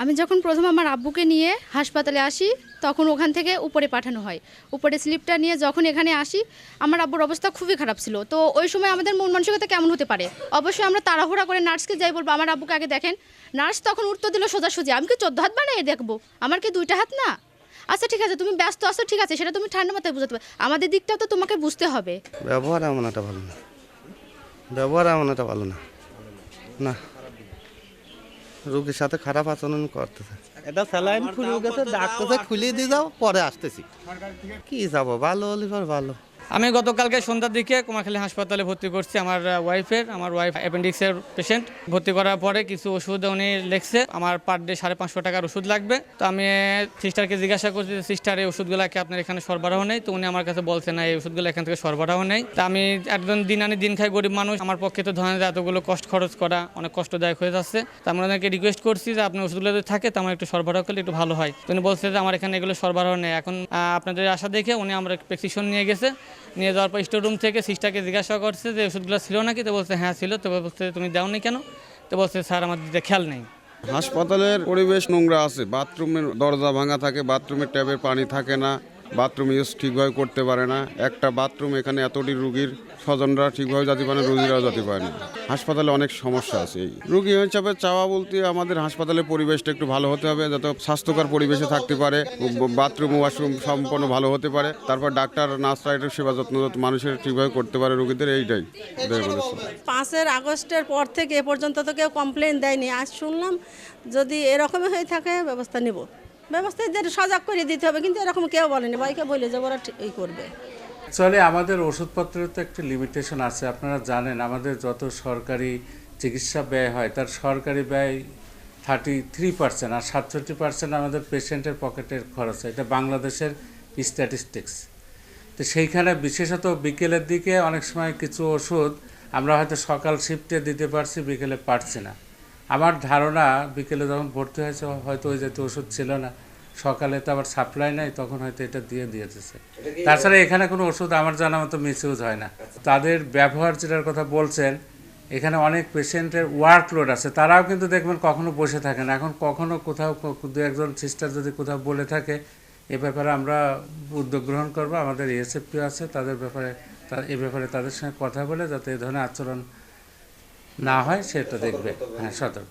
আমি যখন প্রথম আমার আব্বুকে নিয়ে হাসপাতালে আসি, তখন ওখান থেকে উপরে পাঠানো হয়। উপরে স্লিপটা নিয়ে যখন এখানে আসি, আমার আব্বুর অবস্থা খুবই খারাপ ছিল। তো ওই সময় আমাদের মন মানসিকতা কেমন হতে পারে? অবশ্যই আমরা তাড়াহুড়া করে নার্সকে যাই বলব, আমার আব্বুকে আগে দেখেন। নার্স তখন উত্তর দিল, সোজাসুজি, আমি কি চোদ্দ হাত বানিয়ে দেখব? আমার কি দুইটা হাত না? আচ্ছা ঠিক আছে, তুমি ব্যস্ত আছো, ঠিক আছে, সেটা তুমি ঠান্ডা মাথায় বুঝতে পারবে আমাদের দিকটাও তো তোমাকে বুঝতে হবে। ব্যবহার এমন একটা ভালো না। ব্যবহার এমন একটা ভালো না। না। রোগীর সাথে খারাপ আচরণ করতেছে। এটা স্যালাইন খুলে গেছে ডাক্তার খুলে দিয়ে যাও পরে আসতেছি। কি যাব? ভালো হলে পর ভালো। আমি গতকালকে সন্ধ্যার দিকে কুমাখালী হাসপাতালে ভর্তি করছি আমার ওয়াইফের আমার ওয়াইফ অ্যাপেন্ডিক্সের পেশেন্ট ভর্তি করার পরে কিছু ওষুধ উনি লিখছে। আমার পার ডে সাড়ে পাঁচশো টাকার ওষুধ লাগবে। তো আমি সিস্টারকে জিজ্ঞাসা করছি সিস্টার এই ওষুধগুলো কি আপনার এখানে সরবরাহ নেই? তো উনি আমার কাছে বলছে, না, এই ওষুধগুলো এখান থেকে সরবরাহ নেই। তা আমি একজন দিন আনি দিন খাই গরিব মানুষ। আমার পক্ষে তো ধরেন এতগুলো কষ্ট খরচ করা অনেক কষ্টদায়ক হয়ে যাচ্ছে। তো আমি ওনাকে রিকোয়েস্ট করছি যে, আপনি ওষুধগুলো যদি থাকে, তো আমার একটু সরবরাহ করলে একটু ভালো হয়। তো উনি বলছে যে, আমার এখানে এগুলো সরবরাহ নেই। এখন আপনাদের আশা দেখে উনি আমার প্রেসক্রিপশন নিয়ে গেছে। নিয়ে যাওয়ার পর স্টোর রুম থেকে সিস্টারকে জিজ্ঞাসা করছে যে ওষুধগুলো ছিল নাকি? তো বলছে হ্যাঁ ছিল। তো বলছে, তুমি দাওনি কেন? তো বলছে, স্যার, আমার দিতে খেয়াল নেই। হাসপাতালের পরিবেশ নোংরা আছে। বাথরুমের দরজা ভাঙা থাকে, বাথরুমের ট্যাবের পানি থাকে না। বাথরুম ইউজ ঠিকভাবে করতে পারে না। একটা বাথরুম এখানে এতটি রুগীর স্বজনরা ঠিকভাবে যাতে পারে রুগীরাও যাতে পারে না। হাসপাতালে অনেক সমস্যা আছে এই। রুগী হিসাবে চাওয়া বলতে আমাদের হাসপাতালের পরিবেশটা একটু ভালো হতে হবে, যাতে স্বাস্থ্যকর পরিবেশে থাকতে পারে, বাথরুম, ওয়াশরুম সম্পূর্ণ ভালো হতে পারে, তারপর ডাক্তার নার্সরা একটু সেবা যত্ন মানুষের ঠিকভাবে করতে পারে রুগীদের, এইটাই। পাঁচের আগস্টের পর থেকে এ পর্যন্ত তো কেউ কমপ্লেন দেয়নি। আজ শুনলাম, যদি এরকমই হয়ে থাকে, ব্যবস্থা নেব। ব্যবস্থা এদের সজাগ করে দিতে হবে, কিন্তু এরকম কেউ বলেনি। বাইকে বলে যে ওরা এই করবে। অ্যাকচুয়ালি আমাদের ওষুধপত্রের তো একটি লিমিটেশন আছে, আপনারা জানেন, আমাদের যত সরকারি চিকিৎসা ব্যয় হয়, তার সরকারি ব্যয় থার্টি থ্রি পার্সেন্ট আর সাতষট্টি পার্সেন্ট আমাদের পেশেন্টের পকেটের খরচ এটা বাংলাদেশের স্ট্যাটিস্টিক্স তো সেইখানে বিশেষত বিকেলের দিকে অনেক সময় কিছু ওষুধ আমরা হয়তো সকাল শিফটে দিতে পারছি, বিকেলে পারছি না। আমার ধারণা বিকেলে যখন ভর্তি হয়েছে হয়তো ওই জাতীয় ওষুধ ছিল না। সকালে তো আবার সাপ্লাই নাই তখন হয়তো এটা দিয়ে দিয়েছে। তাছাড়া এখানে কোনো ওষুধ আমার জানা মতো মিসইউজ হয় না। তাদের ব্যবহার যেটার কথা বলছেন এখানে অনেক পেশেন্টের ওয়ার্কলোড আছে। তারাও কিন্তু দেখবেন কখনো বসে থাকে না। এখন কখনো কোথাও দু একজন সিস্টার যদি কোথাও বলে থাকে এ ব্যাপারে আমরা উদ্যোগ গ্রহণ করব। আমাদের এএসএফপি আছে তাদের ব্যাপারে এ ব্যাপারে তাদের সঙ্গে কথা বলে যাতে এ ধরনের আচরণ না হয় সেটা দেখবে। হ্যাঁ সতর্ক